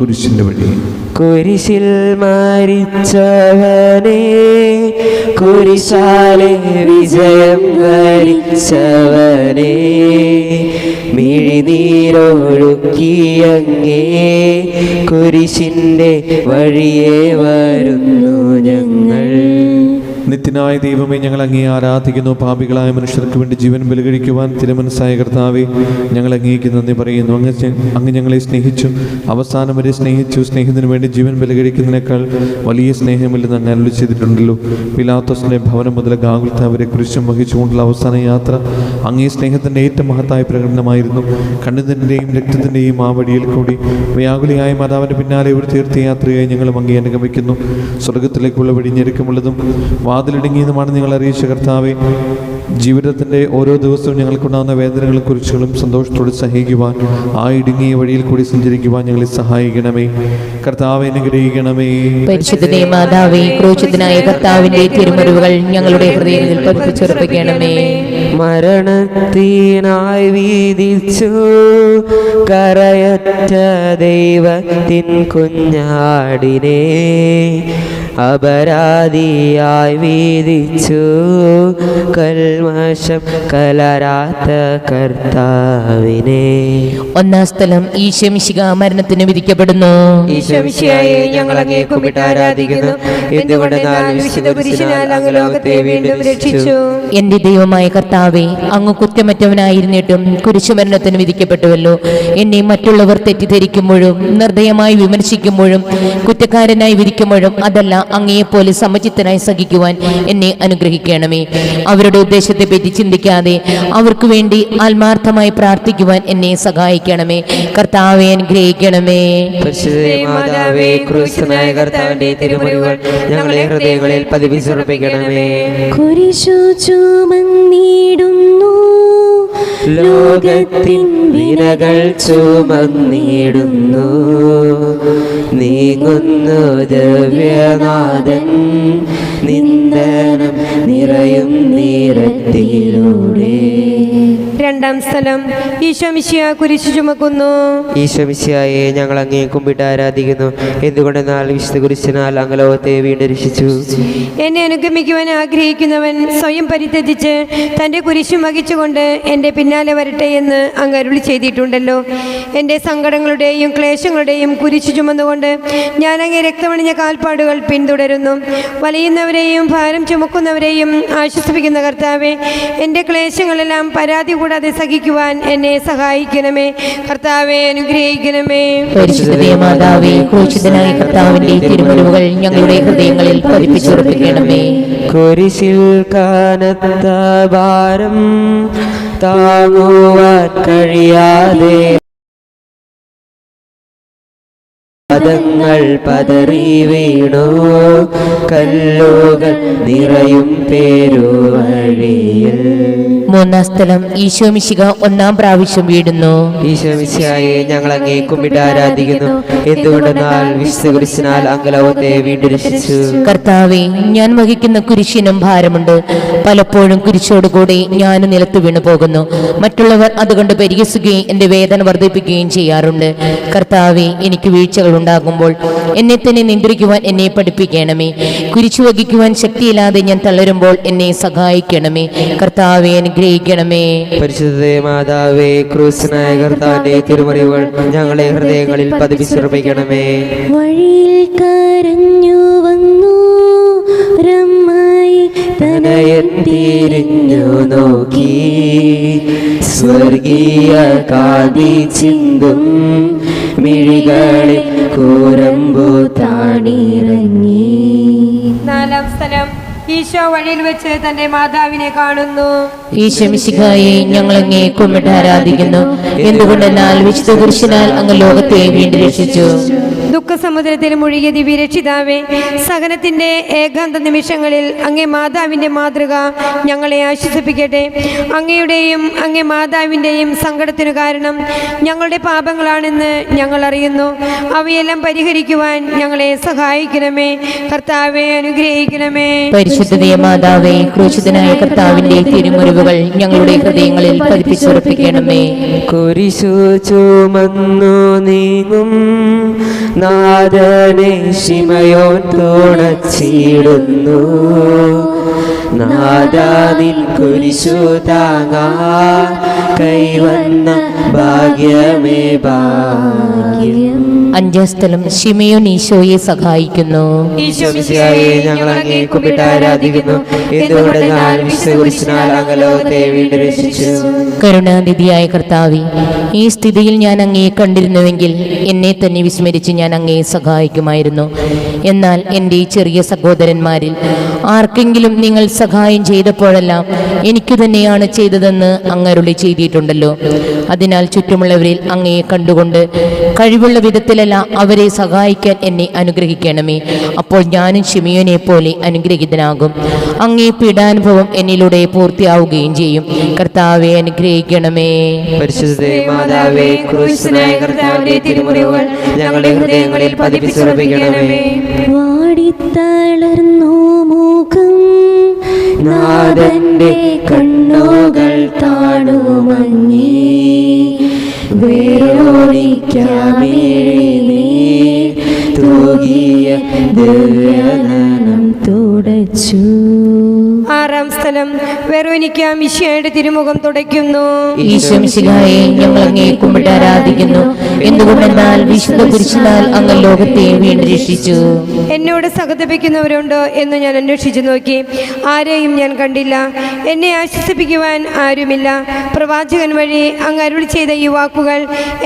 കുരിശിന്റെ വഴി. കുരിശിൽ മരിച്ചവനെ കുരിശാലെ വിജയം വരിച്ചവനെ മിഴിനീരൊഴുക്കിയങ്ങേ കുരിശിന്റെ വഴിയെ വരുന്നു ഞങ്ങൾ. നിത്യനായ ദൈവമേ ഞങ്ങൾ അങ്ങേ ആരാധിക്കുന്നു. പാപികളായ മനുഷ്യർക്ക് വേണ്ടി ജീവൻ ബലികഴിക്കുവാൻ തിരുമനസ്സായ കർത്താവെ ഞങ്ങൾ അങ്ങേക്ക് നന്ദി പറയുന്നു. അങ്ങ് അങ്ങ് ഞങ്ങളെ സ്നേഹിച്ചു. അവസാനം വരെ സ്നേഹിച്ചു. സ്നേഹത്തിന് വേണ്ടി ജീവൻ ബലികഴിക്കുന്നതിനേക്കാൾ വലിയ സ്നേഹമില്ലെന്ന് അങ്ങ് അരുളി ചെയ്തിട്ടുണ്ടല്ലോ. പിലാത്തോസിന്റെ ഭവനം മുതൽ ഗാകുൽത്താവരെ കുരിശും വഹിച്ചുകൊണ്ടുള്ള അവസാന യാത്ര അങ്ങേ സ്നേഹത്തിന്റെ ഏറ്റവും മഹത്തായ പ്രകടനമായിരുന്നു. കണ്ണുതിന്റെയും രക്തത്തിന്റെയും ആ വഴിയിൽ കൂടി വ്യാകുലിയായ മാതാവിന്റെ പിന്നാലെ ഒരു തീർത്ഥയാത്രയായി ഞങ്ങളും അങ്ങേ അനുഗമിക്കുന്നു. സ്വർഗത്തിലേക്കുള്ള വഴി ഞെരുക്കമുള്ളതും വാതിലിടുങ്ങിയതുമാണ് നിങ്ങൾ അറിയിച്ച കർത്താവെ. ജീവിതത്തിന്റെ ഓരോ ദിവസവും ഞങ്ങൾക്കുണ്ടാകുന്ന വേദനകളെ കുറിച്ചുകളും സന്തോഷത്തോടെ സഹിക്കുവാൻ ആ ഇടുങ്ങിയ വഴിയിൽ കൂടി സഞ്ചരിക്കുവാൻ ഞങ്ങളെ സഹായിക്കണമേ. കർത്താവെ അനുഗ്രഹിക്കണമേ പരിശുദ്ധനെ മാതാവേ ക്രോശത്തിനായ കർത്താവിന്റെ തിരുമുറിവുകൾ ഞങ്ങളുടെ ഹൃദയത്തിൽ പതിപ്പിച്ചുറപ്പിക്കണമേ. മരണത്തിനായി വീതിച്ചു കരയറ്റ ദൈവത്തിൻ കുഞ്ഞാടിനെ. അപരാധിയായി വീതിച്ചു. കൽമശം കലരാത്ത കർത്താവിനെ. ഒന്നാം സ്ഥലം ഈശമിശിക മരണത്തിന് വിധിക്കപ്പെടുന്നു. ഈശമിശിയായി ഞങ്ങൾ അങ്ങേ കുമ്പിട്ട് ആരാധിക്കുന്നു. എന്തുകൊണ്ടെന്നാൽ വിശുദ്ധ കുരിശിനാൽ അങ്ങ് ലോകത്തെ വീണ്ടും രക്ഷിച്ചു? എന്റെ ദൈവമായ കർത്താവെ അങ്ങ് കുറ്റമറ്റവനായിരുന്നിട്ടും കുരിശുമരണത്തിന് വിധിക്കപ്പെട്ടുവല്ലോ. എന്നെ മറ്റുള്ളവർ തെറ്റിദ്ധരിക്കുമ്പോഴും നിർദ്ദയമായി വിമർശിക്കുമ്പോഴും കുറ്റക്കാരനായി വിധിക്കുമ്പോഴും അതല്ല അങ്ങയെപ്പോലെ സമചിത്തനായി സഹിക്കുവാൻ എന്നെ അനുഗ്രഹിക്കണമേ. അവരുടെ ഉദ്ദേശത്തെ പറ്റി ചിന്തിക്കാതെ അവർക്ക് വേണ്ടി ആത്മാർത്ഥമായി പ്രാർത്ഥിക്കുവാൻ എന്നെ സഹായിക്കണമേ. കർത്താവെ അനുഗ്രഹിക്കണമേ. മാതാവേ ക്രൂശനായ കർത്താവിന്റെ തിരുമുറിവുകൾ ഞങ്ങളെ ഹൃദയങ്ങളിൽ കുരിശു ചുമന്നിടുന്നു ലോകത്തിൻ വിനകൾ ചുമന്നിടുന്നു നീങ്ങുന്നു ദിവ്യനാഥൻ നീരത്തിലൂടെ രണ്ടാം സ്ഥലം. ഈശോമിശിയ കുരിശു ചുമക്കുന്നു. ഈശോമിശിയായെ ഞങ്ങൾ അങ്ങേ കുമ്പിട്ട് ആരാധിക്കുന്നു. എന്തുകൊണ്ടെന്നാൽ വിശുദ്ധ കുരിശിനാൽ അങ്ങലോകത്തെ വീണ്ടും രക്ഷിച്ചു. എന്നെ അനുഗമിക്കുവാൻ ആഗ്രഹിക്കുന്നവൻ സ്വയം പരിത്യജിച്ച് തന്റെ കുരിശു മകിച്ചുകൊണ്ട് എന്റെ പിന്നാലെ വരട്ടെ എന്ന് അങ്ങ് അരുളി ചെയ്തിട്ടുണ്ടല്ലോ. എന്റെ സങ്കടങ്ങളുടെയും ക്ലേശങ്ങളുടെയും കുരിശു ചുമന്നുകൊണ്ട് ഞാൻ അങ്ങേ രക്തമണിഞ്ഞ കാൽപ്പാടുകൾ പിന്തുടരുന്നു. വലയുന്നവരെയും ഭാരം ചുമക്കുന്നവരെയും ആശ്വസിപ്പിക്കുന്ന കർത്താവെ എന്റെ ക്ലേശങ്ങളെല്ലാം പരാതി കൂടാതെ സഹിക്കുവാൻ എന്നെ സഹായിക്കണമേ. കർത്താവെ അനുഗ്രഹിക്കണമേ. പരിശുദ്ധ മാതാവേ ക്രോശിതനായ കർത്താവിന്റെ തിരുമുറിവുകൾ ഞങ്ങളുടെ ഹൃദയങ്ങളിൽ പതിപ്പിച്ചുറപ്പിക്കണമേ കുരിശിൽ കാനത്ത ഭാരം താങ്ങുവാൻ കഴിയാതെ പദങ്ങൾ പതറി വീണു. കല്ലുകൾ നിറയും പേരുവഴിയിൽ. മൂന്നാം സ്ഥലം ഈശോമിശിക ഒന്നാം പ്രാവശ്യം വീടുന്നു. ഈശോമിശിയായെ ഞങ്ങൾ അങ്ങേ കുമ്പിട്ട് ആരാധിക്കുന്നു. എന്തുകൊണ്ടെന്നാൽ വിശുദ്ധ അങ്കലവത്തെ വീണ്ടും രക്ഷിച്ചു കർത്താവെ ഞാൻ വഹിക്കുന്ന കുരിശിനും ഭാരമുണ്ട്. പലപ്പോഴും കുരിശോടുകൂടി ഞാൻ നിലത്ത് വീണു പോകുന്നു. മറ്റുള്ളവർ അതുകൊണ്ട് പരിഹസിക്കുകയും എന്റെ വേദന വർദ്ധിപ്പിക്കുകയും ചെയ്യാറുണ്ട്. കർത്താവെ എനിക്ക് വീഴ്ചകൾ ഉണ്ടാകുമ്പോൾ എന്നെ തന്നെ നിയന്ത്രിക്കുവാൻ എന്നെ പഠിപ്പിക്കണമേ. കുരിശു വഹിക്കുവാൻ ശക്തിയില്ലാതെ ഞാൻ തളരുമ്പോൾ എന്നെ സഹായിക്കണമേ. കർത്താവെ അനുഗ്രഹിക്കണമേ പരിശുദ്ധ മാതാവേ ക്രൂസ്നായ കർത്താന്റെ തിരുമറിവുകൾ ഞങ്ങളെ ഹൃദയങ്ങളിൽ പതിപ്പിച്ചുറപ്പിക്കണമേ. വഴിയിൽ കരഞ്ഞു വന്നു രമ്മായി തനയൻ തിരിഞ്ഞു നോക്കി സ്വർഗീയ കാതി ചിന്തും മിഴികളിൽ കൂരമ്പു താണിറങ്ങി. നാലാം സ്ഥലം. ഈശോ വഴിയിൽ വെച്ച് തന്റെ മാതാവിനെ കാണുന്നു. ഈശോയെ ഞങ്ങൾ അങ്ങേ കുമ്മിട്ട് ആരാധിക്കുന്നു. എന്തുകൊണ്ടെന്നാൽ വിശുദ്ധ പുരുഷനാൽ അങ്ങ് ലോകത്തെ വീണ്ടും രക്ഷിച്ചു. ദുഃഖസമുദ്രത്തിൽ മുഴുകിയ ദിവ്യരക്ഷിതാവേ സഹനത്തിന്റെ ഏകാന്ത നിമിഷങ്ങളിൽ അങ്ങേ മാതാവിന്റെ മാതൃക ഞങ്ങളെ ആശ്വസിപ്പിക്കട്ടെ. അങ്ങയുടെയും അങ്ങേ മാതാവിന്റെയും സങ്കടത്തിനു കാരണം ഞങ്ങളുടെ പാപങ്ങളാണെന്ന് ഞങ്ങൾ അറിയുന്നു. അവയെല്ലാം പരിഹരിക്കുവാൻ ഞങ്ങളെ സഹായിക്കണമേ. കർത്താവെ അനുഗ്രഹിക്കണമേ. പരിശുദ്ധതയെ മാതാവേ ക്രൂശിതനായ കർത്താവിന്റെ തിരുമുറിവുകൾ ഞങ്ങളുടെ ഹൃദയങ്ങളിൽ പതിപ്പിച്ചുറപ്പിക്കണമേ. കുരിശു ചുമന്നു നീങ്ങും നാദനെ ശിമയോൻ തുണച്ചിടുന്നു. നാദാനിൻ കുരിശു താങ്ങാ കൈവന്ന ഭാഗ്യമേ ഭാഗ്യം. അഞ്ചാം സ്ഥലം ഷിമയോൻ ഈശോയെ സഹായിക്കുന്നു. ഈശോമിശിഹായെ ഞങ്ങൾ അങ്ങേ കുപ്പിട്ട് ആരാധിക്കുന്നു. എന്തുകൊണ്ട് ഞാൻ വിശ്വകുരിശിനാൽ അകലോകത്തെ വീണ്ടും രക്ഷിച്ചു. കരുണാനിധിയായ കർത്താവി ഈ സ്ഥിതിയിൽ ഞാൻ അങ്ങയെ കണ്ടിരുന്നുവെങ്കിൽ എന്നെ തന്നെ വിസ്മരിച്ച് ഞാൻ അങ്ങയെ സഹായിക്കുമായിരുന്നു. എന്നാൽ എന്റെ ഈ ചെറിയ സഹോദരന്മാരിൽ ആർക്കെങ്കിലും നിങ്ങൾ സഹായം ചെയ്തപ്പോഴെല്ലാം എനിക്ക് തന്നെയാണ് ചെയ്തതെന്ന് അങ്ങരുളി ചെയ്തിട്ടുണ്ടല്ലോ. അതിനാൽ ചുറ്റുമുള്ളവരിൽ അങ്ങയെ കണ്ടുകൊണ്ട് കഴിവുള്ള വിധത്തിലല്ല അവരെ സഹായിക്കാൻ എന്നെ അനുഗ്രഹിക്കണമേ. അപ്പോൾ ഞാനും ഷിമിയോനെ പോലെ അനുഗ്രഹിതനാകും. അങ്ങേ പീഡാനുഭവം എന്നിലൂടെ പൂർത്തിയാവുകയും ചെയ്യും. കർത്താവെ അനുഗ്രഹിക്കണമേ. പരിശുദ്ധ മാതാവേ ക്രൂശനായ കർത്താവിന്റെ തിരുമുറിവുകൾ ഞങ്ങളുടെ ഹൃദയങ്ങളിൽ പതിപ്പിച്ചുറപ്പിക്കണമേ. വാടിത്തളർന്ന നാഥന്റെ കണ്ണുകൾ താണുമങ്ങി. വേരോടിക്കാമേഴേ തൂകിയ ദിവ്യനം തുടച്ചു. സ്ഥലം വെറോനിക്ക മിശിയായുടെ തിരുമുഖം തുടയ്ക്കുന്നു. ഈശ്വംശികായെ ഞങ്ങൾ അങ്ങേ കുമ്പിട്ട് ആരാധിക്കുന്നു. എന്തുകൊണ്ടെന്നാൽ വിശുദ്ധ കുരിശിനാൽ അങ്ങ് ലോകത്തെ വീണ്ടും രക്ഷിച്ചു. എന്നോട് സഹതപിക്കുന്നവരുണ്ടോ എന്ന് ഞാൻ അന്വേഷിച്ചു നോക്കി. ആരെയും ഞാൻ കണ്ടില്ല. എന്നെ ആശ്വസിപ്പിക്കുവാൻ ആരുമില്ല. പ്രവാചകൻ വഴി അങ്ങ് അരുളി ചെയ്ത ഈ വാക്കുകൾ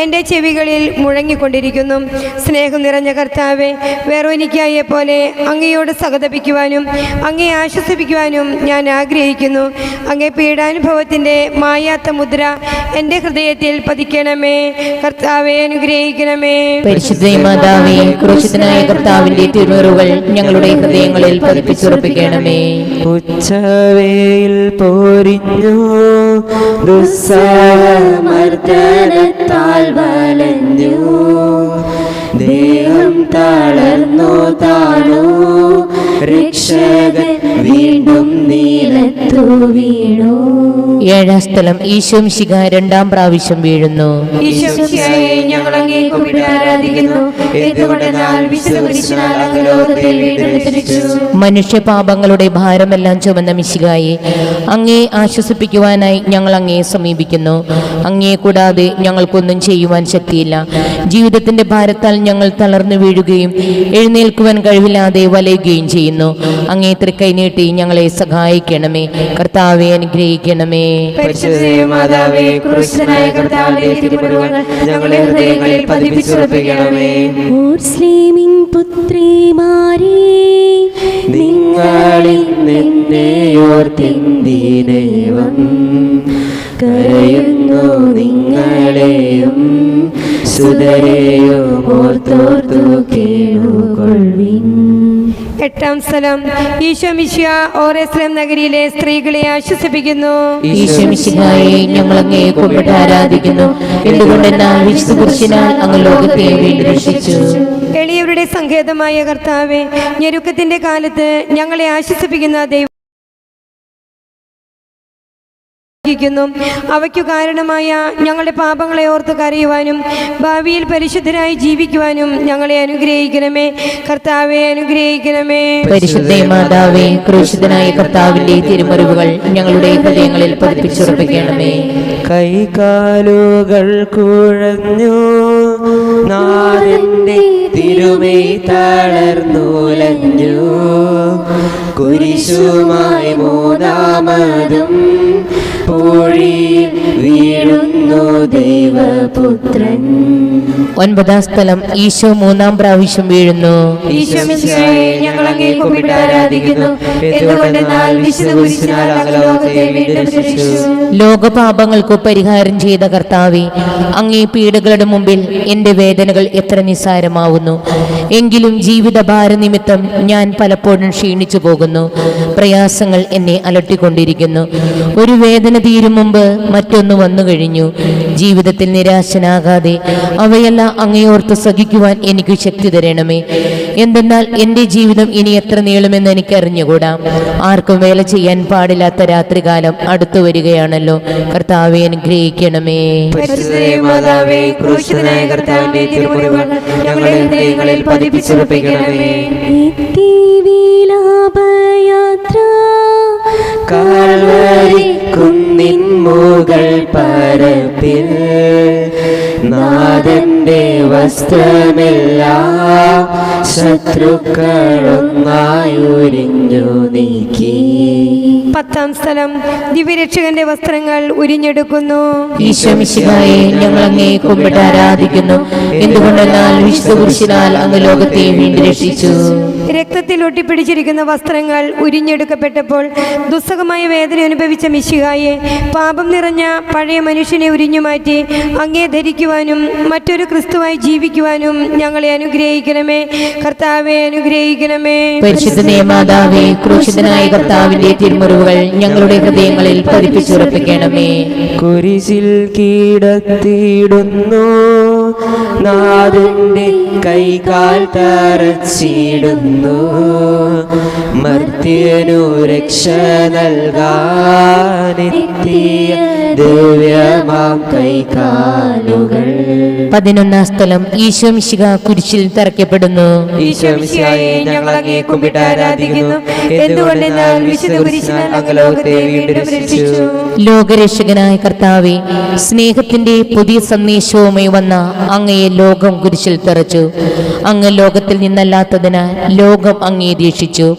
എന്റെ ചെവികളിൽ മുഴങ്ങിക്കൊണ്ടിരിക്കുന്നു. സ്നേഹം നിറഞ്ഞ കർത്താവെ വേറൊനിക്കായെ പോലെ അങ്ങയോട് സഹതപിക്കുവാനും അങ്ങയെ ആശ്വസിപ്പിക്കുവാനും ഞാൻ ആഗ്രഹിക്കുന്നു അങ്ങേ പീഡാനുഭവത്തിന്റെ മായാത്ത മുദ്ര എന്റെ ഹൃദയത്തിൽ പതിക്കണമേ. കർത്താവെ അനുഗ്രഹിക്കണമേ. പരിശുദ്ധ മാതാവേ ക്രൂശിതനായ കർത്താവിന്റെ തിരുവറുകൾ ഞങ്ങളുടെ ഹൃദയങ്ങളിൽ പതിപ്പിച്ചുറപ്പിക്കണമേ. ഉച്ചവേയിൽ പോരിഞ്ഞു ദുസ്സഹമർദ്ദനത്താൽ വലഞ്ഞു. ദേഹം തളർന്നു താണു. രക്ഷകൻ വീണ്ടും നീലത്തു വീണു. ഏഴാം സ്ഥലം ഈശോം ശിഖ രണ്ടാം പ്രാവശ്യം വീഴുന്നു. ഞങ്ങൾ ആരാധിക്കുന്നു. എന്തുകൊണ്ടെന്നാൽ മനുഷ്യ പാപങ്ങളുടെ ഭാരമെല്ലാം ചുമന്ന മിശികായെ അങ്ങേ ആശ്വസിപ്പിക്കുവാനായി ഞങ്ങൾ അങ്ങേ സമീപിക്കുന്നു. അങ്ങേ കൂടാതെ ഞങ്ങൾക്കൊന്നും ചെയ്യുവാൻ ശക്തിയില്ല. ജീവിതത്തിന്റെ ഭാരത്താൽ ഞങ്ങൾ തളർന്നു വീഴുകയും എഴുന്നേൽക്കുവാൻ കഴിവില്ലാതെ വലയുകയും ചെയ്യുന്നു. അങ്ങേ തൃക്കൈ നീട്ടി ഞങ്ങളെ സഹായിക്കണമേ. കർത്താവെ അനുഗ്രഹിക്കണമേ. മാതാവേ ക്രിസ്തനായ കർത്താവിന്റെ തിരുമുറിവുകൾ ഞങ്ങളുടെ ഹൃദയങ്ങളിൽ പതിപ്പിച്ചുറപ്പിക്കണമേ. ഓർസ്ലേമിൻ പുത്രിമാരേ നിങ്ങളിൽ നിന്നെയോർത്തിന്തിനേവം കരയുന്നു നിങ്ങളെയും സുതരെയും ഓർത്തോർത്തു കേളുകൊള്ളിൻ എട്ടാം സ്ഥലം. ഈശോ മിശിയ ഓറേസ്ലം നഗരിയിലെ സ്ത്രീകളെ ആശ്വസിപ്പിക്കുന്നു. ഈശ്വമിശിഹായെ ഞങ്ങൾ അങ്ങേ കുമ്പിട്ട് ആരാധിക്കുന്നു. എന്തുകൊണ്ടെന്നാൽ വിശുദ്ധ പുരുഷനാൽ അങ്ങ് ലോകത്തെ വീണ്ടും രക്ഷിച്ചു. എളിയവരുടെ സങ്കേതമായ കർത്താവെ ഞെരുക്കത്തിന്റെ കാലത്ത് ഞങ്ങളെ ആശ്വസിപ്പിക്കുന്ന ദൈവം ിക്കുന്നു അവയ്ക്കു കാരണമായ ഞങ്ങളുടെ പാപങ്ങളെ ഓർത്ത് കരയുവാനും ഭാവിയിൽ പരിശുദ്ധരായി ജീവിക്കുവാനും ഞങ്ങളെ അനുഗ്രഹിക്കണമേ. കർത്താവെ അനുഗ്രഹിക്കണമേ. പരിശുദ്ധ മാതാവേ ക്രൂശിതനായ കർത്താവിന്റെ തിരുമുറിവുകൾ ഞങ്ങളുടെ ഹൃദയങ്ങളിൽ പതിപ്പിച്ചുറപ്പിക്കണമേ. കൈകാലുകൾ കുഴഞ്ഞു നാഥന്റെ തിരുമൈ തളർന്നുലഞ്ഞു. കുരിശുമായി മൂന്നാമതും பொழில் വീഴുന്നു ദൈവപുത്രൻ. ഒൻപതാം സ്ഥലം ഈശോ മൂന്നാം പ്രാവശ്യം വീഴുന്നു. ഞങ്ങൾ അങ്ങേ കുമ്പിട്ട് ആരാധിക്കുന്നു. എന്തുകൊണ്ടെന്നാൽ വിശുദ്ധ കുരിശിനാൽ അങ്ങ് ലോകത്തെ വീണ്ടും ലോകപാപങ്ങൾക്ക് പരിഹാരം ചെയ്ത കർത്താവെ അങ്ങേ പീഡകളുടെ മുമ്പിൽ എന്റെ വേദനകൾ എത്ര നിസ്സാരമാവുന്നു. എങ്കിലും ജീവിത ഭാരനിമിത്തം ഞാൻ പലപ്പോഴും ക്ഷീണിച്ചു പോകുന്നു. പ്രയാസങ്ങൾ എന്നെ അലട്ടിക്കൊണ്ടിരിക്കുന്നു. ഒരു വേദന തീരും മുമ്പ് മറ്റൊന്ന് വന്നു കഴിഞ്ഞു. ജീവിതത്തിൽ നിരാശനാകാതെ അവയെല്ലാം അങ്ങയോർത്ത് സഹിക്കുവാൻ എനിക്ക് ശക്തി തരണമേ. എന്തെന്നാൽ എന്റെ ജീവിതം ഇനി എത്ര നീളുമെന്ന് എനിക്ക് അറിഞ്ഞുകൂടാം ആർക്കും വേല ചെയ്യാൻ പാടില്ലാത്ത രാത്രികാലം അടുത്തു വരികയാണല്ലോ. കർത്താവെ അനുഗ്രഹിക്കണമേ. ഞങ്ങളുടെ ഹൃദയങ്ങളിൽ പതിപ്പിച്ചുറപ്പിക്കണമേ. എത്തി വസ്ത്രമെല്ലാം ശത്രുക്കളൊന്നായുരിഞ്ഞു നീക്കി. പത്താം സ്ഥലം ദിവ്യരക്ഷകന്റെ വസ്ത്രങ്ങൾ ഉരിഞ്ഞെടുക്കുന്നു. ഈശ്വമിശിഹായെ ഞങ്ങൾ അങ്ങേ കുമ്പിട്ട് ആരാധിക്കുന്നു. എന്തുകൊണ്ടെന്നാൽ വിശുദ്ധ കുരിശിനാൽ അങ്ങ് ലോകത്തെ വീണ്ടും രക്ഷിച്ചു. രക്തത്തിൽ ഒട്ടിപ്പിടിച്ചിരിക്കുന്ന വസ്ത്രങ്ങൾ ഉരിഞ്ഞെടുക്കപ്പെട്ടപ്പോൾ ദുസ്സഹമായ വേദന അനുഭവിച്ച മിശിഹായെ പാപം നിറഞ്ഞ പഴയ മനുഷ്യനെ ഉരിഞ്ഞു മാറ്റി അങ്ങേ ധരിക്കുവാനും മറ്റൊരു ക്രിസ്തുവായി ജീവിക്കുവാനും ഞങ്ങളെ അനുഗ്രഹിക്കണമേ. കർത്താവെ അനുഗ്രഹിക്കണമേ. പരിശുദ്ധ നിയമാതാവേ ക്രൂശിതനായ കർത്താവിന്റെ തിരുമുറിവുകൾ ഞങ്ങളുടെ ഹൃദയങ്ങളിൽ പതിപ്പിച്ചുറപ്പിക്കണമേ. കുരിശിൽ കീടത്തിയിടുന്നു നാഥന്റെ കൈകാൽ തറച്ചിടുന്നു. മർത്യനു രക്ഷ നൽകാനെത്തിയ ദിവ്യമാം കൈകാലുകൾ. പതിനൊന്നാം സ്ഥലം ഈശ്വംശിക കുരിശിൽ തറയ്ക്കപ്പെടുന്നു. ഞങ്ങൾ അങ്ങേ കുമ്പിട്ട് ആരാധിക്കുന്നു. എന്തുകൊണ്ടെന്നാൽ വിശുദ്ധ കുരിശിനാൽ അങ്ങ് ലോകത്തെ വീണ്ടും രക്ഷിച്ചു. ലോകരക്ഷകനായ കർത്താവെ സ്നേഹത്തിന്റെ പുതിയ സന്ദേശവുമായി വന്ന അങ്ങയെ ലോകം കുരിശിൽ തെറിച്ചു. അങ്ങ് ലോകത്തിൽ നിന്നല്ലാത്തതിനാൽ ലോകം അങ്ങേ ദീക്ഷിച്ചു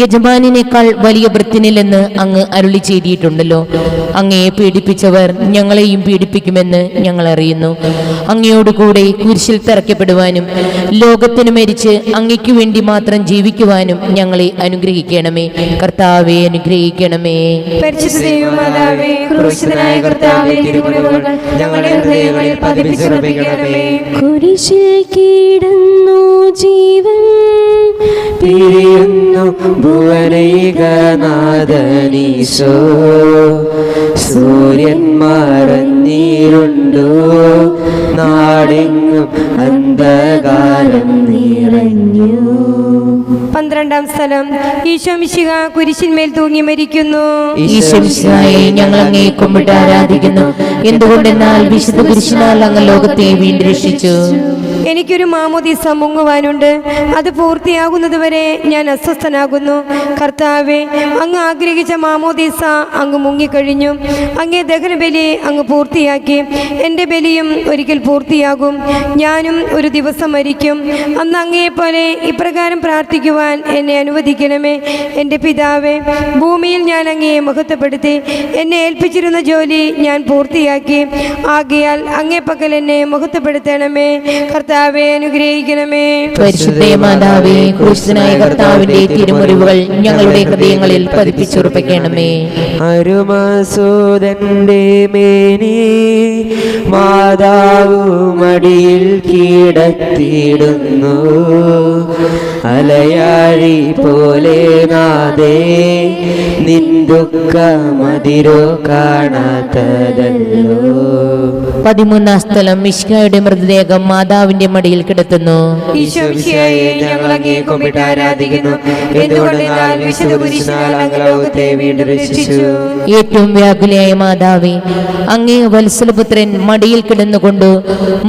യജമാനിനേക്കാൾ വലിയ വൃത്തിനില്ലെന്ന് അങ്ങ് അരുളി ചെയ്തിട്ടുണ്ടല്ലോ. അങ്ങയെ പീഡിപ്പിച്ചവർ ഞങ്ങളെയും പീഡിപ്പിക്കുമെന്ന് ഞങ്ങൾ അറിയുന്നു. അങ്ങയോടുകൂടെ കുരിശിൽ തിറക്കപ്പെടുവാനും ലോകത്തിന് മരിച്ച് അങ്ങയ്ക്കു വേണ്ടി മാത്രം ജീവിക്കുവാനും ഞങ്ങളെ അനുഗ്രഹിക്കണമേ. കർത്താവെ അനുഗ്രഹിക്കണമേ. ഞങ്ങളുടെ ഹൃദയങ്ങളിൽ പതിപ്പിച്ചുറപ്പിക്കണമേ കുരിശിൽ കീടുന്നു ജീവൻ പിരിയുന്നു ഭുവനൈകനാഥനീശോ സൂര്യൻ മറഞ്ഞിരുണ്ടു നാടെങ്ങും അന്ധകാരം നിറഞ്ഞു. പന്ത്രണ്ടാം സ്ഥലം. ഈശോമിശിക കുരിശിന്മേൽ തൂങ്ങി മരിക്കുന്നു. ഈശ്വരിച്ചായി ഞങ്ങൾ അങ്ങേ കുമ്പിട്ട് ആരാധിക്കുന്നു. എന്തുകൊണ്ടെന്നാൽ വിശുദ്ധ കുരിശിനാൽ അങ്ങ് ലോകത്തെ വീണ്ടും രക്ഷിച്ചു. എനിക്കൊരു മാമോദീസ മുങ്ങുവാനുണ്ട്. അത് പൂർത്തിയാകുന്നതുവരെ ഞാൻ അസ്വസ്ഥനാകുന്നു. കർത്താവെ അങ്ങ് ആഗ്രഹിച്ച മാമോദീസ അങ്ങ് മുങ്ങിക്കഴിഞ്ഞു. അങ്ങേ ദഹനബലി അങ്ങ് പൂർത്തിയാക്കി. എന്റെ ബലിയും ഒരിക്കൽ പൂർത്തിയാകും. ഞാനും ഒരു ദിവസം മരിക്കും. അന്ന് അങ്ങയെപ്പോലെ ഇപ്രകാരം പ്രാർത്ഥിക്കുവാൻ എന്നെ അനുവദിക്കണമേ. എന്റെ പിതാവെ ഭൂമിയിൽ ഞാൻ അങ്ങയെ മഹത്വപ്പെടുത്തി. എന്നെ ഏൽപ്പിച്ചിരുന്ന ജോലി ഞാൻ പൂർത്തിയാക്കി. ആകിയാൽ അങ്ങേ പക്കൽ എന്നെ മഹത്വപ്പെടുത്തണമേ. കർത്താവെ അനുഗ്രഹിക്കണമേ. പരിശുദ്ധ മാതാവേ ക്രൂശനായ കർത്താവിന്റെ തിരുമുറിവുകൾ ഞങ്ങളുടെ ഹൃദയങ്ങളിൽ പതിപ്പിച്ചുറപ്പിക്കണമേ. അരുമസൂദന്റെ മേനി മാതാവു മടിയിൽ കീടത്തിടുന്നു അലയാഴി പോലെ നാദേ നിന്ദുക്ക മതിരോ കാണാത്തതല്ലോ. പതിമൂന്നാം സ്ഥലം മിഷ്കായുടെ മൃതദേഹം മാതാവിന്റെ മടിയിൽ കിടത്തുന്നു. ഏറ്റവും വ്യാകുലയായ മാതാവി അങ്ങേ വത്സലപുത്രൻ മടിയിൽ കിടന്നുകൊണ്ട്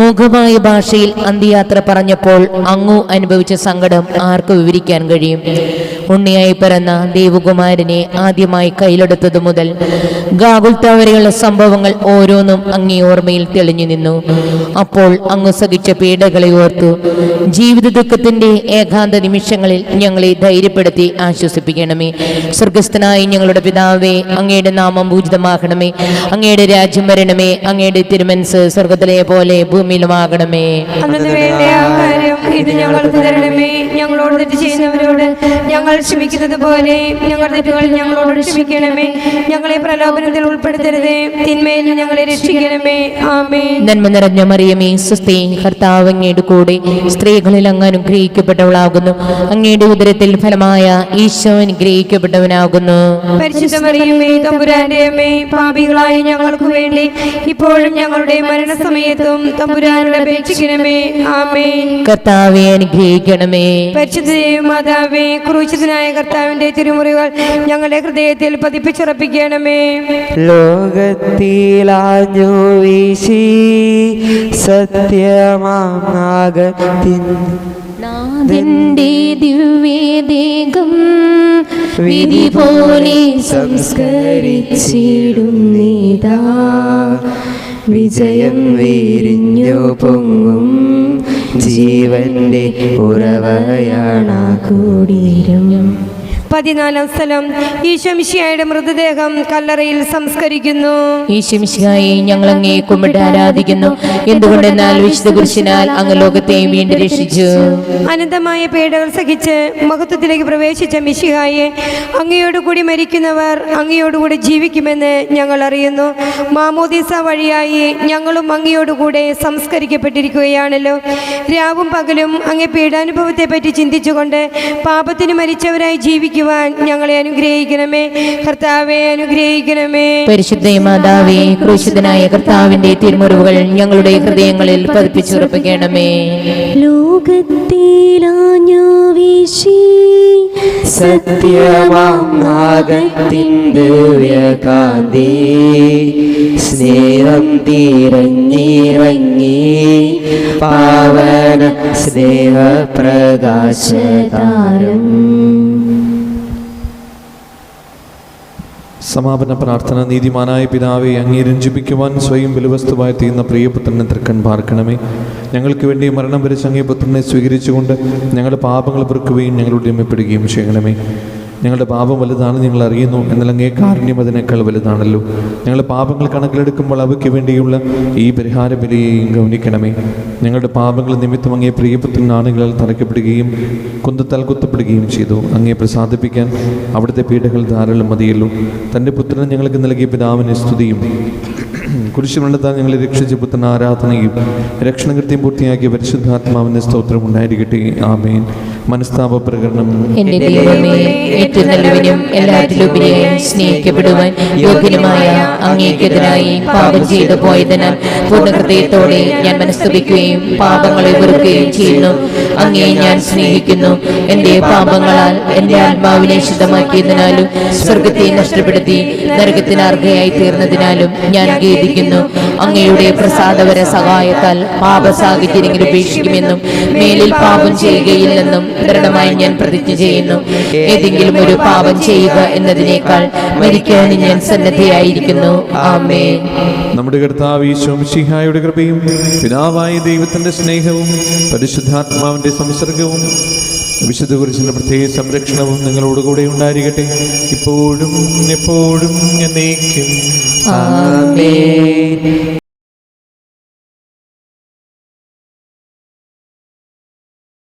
മുഖമായ ഭാഷയിൽ അന്ത്യയാത്ര പറഞ്ഞപ്പോൾ അങ്ങു അനുഭവിച്ച സങ്കടം ആർക്ക് വിവരിക്കാൻ കഴിയും? ഉണ്ണിയായി പിറന്ന ദേവകുമാരനെ ആദ്യമായി കയ്യിലെടുത്തതു മുതൽ ഗാകുൽത്ത വരെയുള്ള സംഭവങ്ങൾ ഓരോന്നും അങ്ങേ ഓർമ്മയിൽ തെളിഞ്ഞു നിന്നു. അപ്പോൾ അങ്ങ് സഹിച്ച പീഡകൾ പീഡകളെ ഓർത്തു. ജീവിത ദുഃഖത്തിന്റെ ഏകാന്ത നിമിഷങ്ങളിൽ ഞങ്ങളെ ധൈര്യപ്പെടുത്തി ആശ്വസിപ്പിക്കണമേ. സ്വർഗസ്ഥനായി ഞങ്ങളുടെ പിതാവേ അങ്ങയുടെ നാമം പൂജിതമാകണമേ. അങ്ങയുടെ രാജ്യം വരണമേ. അങ്ങയുടെ തിരുമനസ് സ്വർഗത്തിലെ പോലെ ഭൂമിയിലുമാകണമേ. ഇത് ഞങ്ങൾക്ക് തരണമേ. ഞങ്ങളോട് തെറ്റ് ചെയ്യുന്നവരോട് ഞങ്ങൾ ക്ഷമിക്കുന്നത് പോലെ ഞങ്ങളുടെ തെറ്റുകൾ ഞങ്ങളോട് ക്ഷമിക്കണമേ. ഞങ്ങളെ പ്രലോഭനത്തിൽ ഉൾപ്പെടുത്തരുതേ. തിന്മയിൽ ഞങ്ങളെ രക്ഷിക്കണമേ. ആമേ നന്മ നിറഞ്ഞ മറിയമേ സുസ്ഥി കർത്താവ് അങ്ങയുടെ കൂടെ സ്ത്രീകളിൽ അങ്ങ് അനുഗ്രഹിക്കപ്പെട്ടവളാകുന്നു. അങ്ങയുടെ ഉദരത്തിൽ ഫലമായ ഈശോ അനുഗ്രഹിക്കപ്പെട്ടവനാകുന്നു. പരിശുദ്ധ തമ്പുരാന്റെ അമ്മേ പാപികളായ ഞങ്ങൾക്ക് വേണ്ടി ഇപ്പോഴും ഞങ്ങളുടെ മരണസമയത്തും തമ്പുരാനോട് അപേക്ഷിക്കണമേ. ആമേൻ. കർത്താവെ അനുഗ്രഹിക്കണമേ. പരിശുദ്ധ മാതാവേ ക്രൂശിതനായ കർത്താവിന്റെ തിരുമുറികൾ ഞങ്ങളുടെ ഹൃദയത്തിൽ പതിപ്പിച്ചുറപ്പിക്കണമേ. ലോകത്തിലാഞ്ഞു വീശി സത്യമാം നാഗത്തിൻ നാഥന്റെ ദിവ്യദേഹം വിധി പോലെ സംസ്കരിച്ചിടും നീതാ. വിജയം വീരിഞ്ഞു പൊങ്ങും ജീവന്റെ ഉറവയാണ് കൂടിയിരും. പതിനാലാം സ്ഥലം. ഈശംഷിയായുടെ മൃതദേഹം കല്ലറയിൽ സംസ്കരിക്കുന്നു. ഈശംഷിയായി ഞങ്ങൾ അങ്ങേ കുമ്പിട്ട് ആരാധിക്കുന്നു. എന്തുകൊണ്ടെന്നാൽ വിശുദ്ധ കുരിശിനാൽ അങ്ങ് ലോകത്തെയും വീണ്ടും രക്ഷിച്ചു അനന്തമായ പേടകൾ സഹിച്ച് മഹത്വത്തിലേക്ക് പ്രവേശിച്ച മിശിഹായെ അങ്ങയോടുകൂടി മരിക്കുന്നവർ അങ്ങയോടുകൂടി ജീവിക്കുമെന്ന് ഞങ്ങൾ അറിയുന്നു. മാമോദീസ വഴിയായി ഞങ്ങളും അങ്ങയോടുകൂടെ സംസ്കരിക്കപ്പെട്ടിരിക്കുകയാണല്ലോ. രാവും പകലും അങ്ങേ പീഡാനുഭവത്തെ പറ്റി ചിന്തിച്ചുകൊണ്ട് പാപത്തിന് മരിച്ചവരായി ജീവിക്കുവാൻ ഞങ്ങളെ അനുഗ്രഹിക്കണമേ. കർത്താവെ അനുഗ്രഹിക്കണമേ. പരിശുദ്ധ മാതാവേ ക്രൂശിതനായ കർത്താവിന്റെ തിരുമുറിവുകൾ ഞങ്ങളുടെ ഹൃദയങ്ങളിൽ പതിപ്പിച്ചുറപ്പിക്കണമേ. ലോകത്തിലാഞ്ഞു വീശി സത്യമാം നാഗത്തിൻ ദിവ്യകാന്തി സ്നേഹം തീരഞ്ഞിറങ്ങി പാവന സ്നേഹപ്രകാശതാരം സമാപന പ്രാർത്ഥന നീതിമാനായ പിതാവെ അങ്ങേ രഞ്ജിപ്പിക്കുവാൻ സ്വയം ബലവസ്തുവായി തീർന്ന പ്രിയപുത്രനെ തൃക്കൺ പാർക്കണമേ. ഞങ്ങൾക്ക് വേണ്ടി മരണം വരെ അങ്ങേ പുത്രനെ സ്വീകരിച്ചുകൊണ്ട് ഞങ്ങളുടെ പാപങ്ങൾ പെറുക്കുകയും ഞങ്ങളുടെ രമ്യപ്പെടുകയും ചെയ്യണമേ. ഞങ്ങളുടെ പാപം വലുതാണ് ഞങ്ങൾ അറിയുന്നു. എന്നല്ലെങ്കിൽ കാരുണ്യം അതിനേക്കാൾ വലുതാണല്ലോ. ഞങ്ങളുടെ പാപങ്ങൾ കണക്കിലെടുക്കുമ്പോൾ അവയ്ക്ക് വേണ്ടിയുള്ള ഈ പരിഹാര ബലിയെയും ഗൗനിക്കണമേ ഞങ്ങളുടെ പാപങ്ങൾ നിമിത്തം അങ്ങേ പ്രിയപുത്രൻ ആണുകളാൽ തറയ്ക്കപ്പെടുകയും കുന്തത്താൽ കുത്തപ്പെടുകയും ചെയ്തു. അങ്ങേ പ്രസാദിപ്പിക്കാൻ അവിടുത്തെ പീഠകൾ ധാരാളം മതിയല്ലോ. തന്റെ പുത്രനെ ഞങ്ങൾക്ക് നൽകിയ പിതാവിനെ സ്തുതിയും. കുരിശുമണ്ഡത്താൽ ഞങ്ങളെ രക്ഷിച്ച പുത്രൻ ആരാധനയും രക്ഷണകൃത്യം പൂർത്തിയാക്കിയ പരിശുദ്ധാത്മാവിന്റെ സ്തോത്രം ഉണ്ടായിരിക്കട്ടെ. ആമേൻ. മനസ്താപ പ്രകടനം എന്റെ ദൈവമേ ഏറ്റവും നല്ലവനും എല്ലാറ്റിലുപരിയായി സ്നേഹിക്കപ്പെടുവാൻ യോഗ്യനുമായ അങ്ങേക്കെതിരായി പാപം ചെയ്തു പോയതിനാൽ പൂർണ ഹൃദയത്തോടെ ഞാൻ മനസ്തുപിക്കുകയും പാപങ്ങളെ വെറുക്കുകയും ചെയ്യുന്നു. അങ്ങേ ഞാൻ സ്നേഹിക്കുന്നു. എന്റെ പാപങ്ങളാൽ എന്റെ ആത്മാവിനെ ശുദ്ധമാക്കിയതിനാലും സ്വർഗത്തെ നഷ്ടപ്പെടുത്തി നരകത്തിന് അർഹയായി തീർന്നതിനാലും ഞാൻ ഖേദിക്കുന്നു. അങ്ങയുടെ പ്രസാദവര സഹായത്താൽ പാപ സാഹചര്യങ്ങൾ ഉപേക്ഷിക്കുമെന്നും മേലിൽ പാപം ചെയ്യുകയില്ലെന്നും ദൃഢമായി ഞാൻ പ്രതിജ്ഞ ചെയ്യുന്നു. ഏതെങ്കിലും ഒരു പാപം ചെയ്യുക എന്നതിനേക്കാൾ മരിക്കാൻ ഞാൻ സന്നദ്ധയായിരിക്കുന്നു. ആമേ നമ്മുടെ കർത്താവ് ഈശോമിശിഹായുടെ കൃപയും പിതാവായ ദൈവത്തിന്റെ സ്നേഹവും പരിശുദ്ധാത്മാവിന്റെ സംസർഗവും വിശുദ്ധ കുരിശിന്റെ പ്രത്യേക സംരക്ഷണവും നിങ്ങളോട് കൂടെ ഉണ്ടായിരിക്കട്ടെ. ഇപ്പോഴും എപ്പോഴും എന്നേക്കും. ആമേൻ.